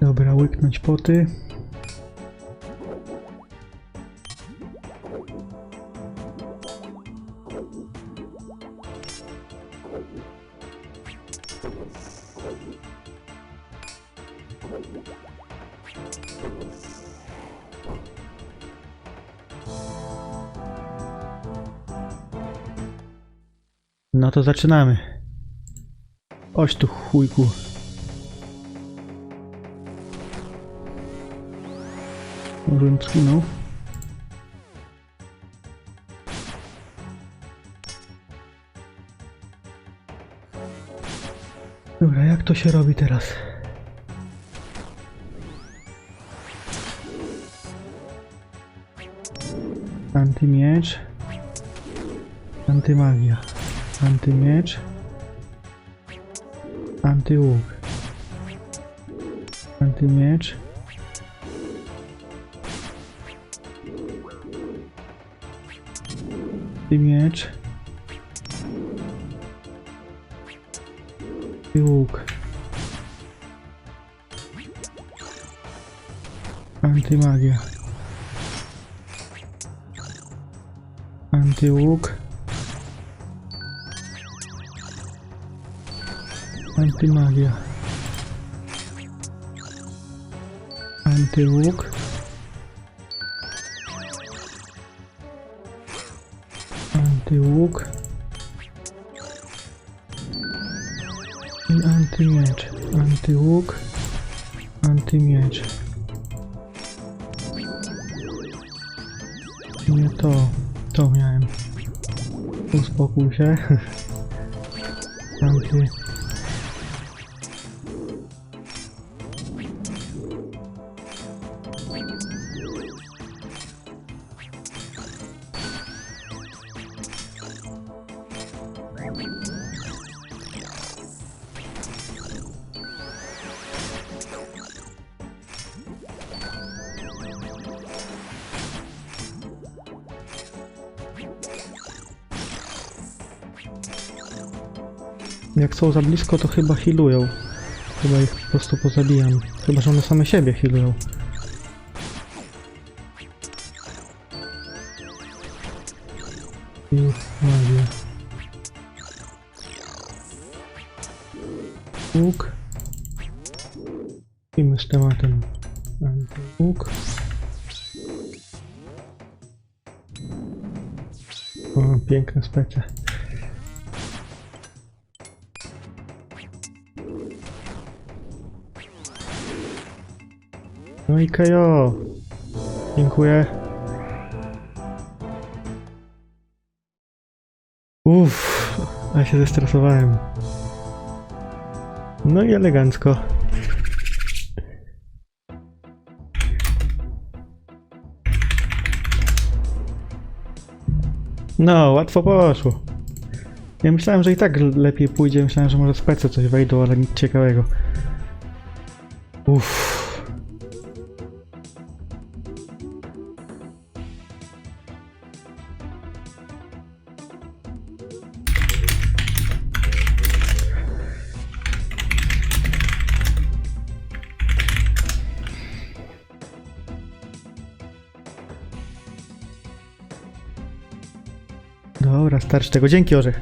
Dobra, łyknąć poty. No to zaczynamy. Oś tu chujku. Może bym skinął. Dobra, jak to się robi teraz? Antymiecz. Antymagia. Antymiecz. Antyłuk. Antymiecz. Antymiecz. Antyłuk. Antymagia. Antyłuk. Antymagia. Antyłuk. Antyłuk. I antymiecz. Antyłuk. Antymiecz. Nie to. To miałem. Uspokój się. Anty... Jak są za blisko, to chyba healują. Chyba ich po prostu pozabijam. Chyba, że one same siebie healują. I magia. Łuk. I my z tematem. Łuk. O, piękne specie. No i KO. Dziękuję. Uff, ja się zestresowałem. No i elegancko. No, łatwo poszło. Ja myślałem, że i tak lepiej pójdzie. Myślałem, że może spece coś wejdą, ale nic ciekawego. Uff. Dobra, starczy tego. Dzięki, Orzech.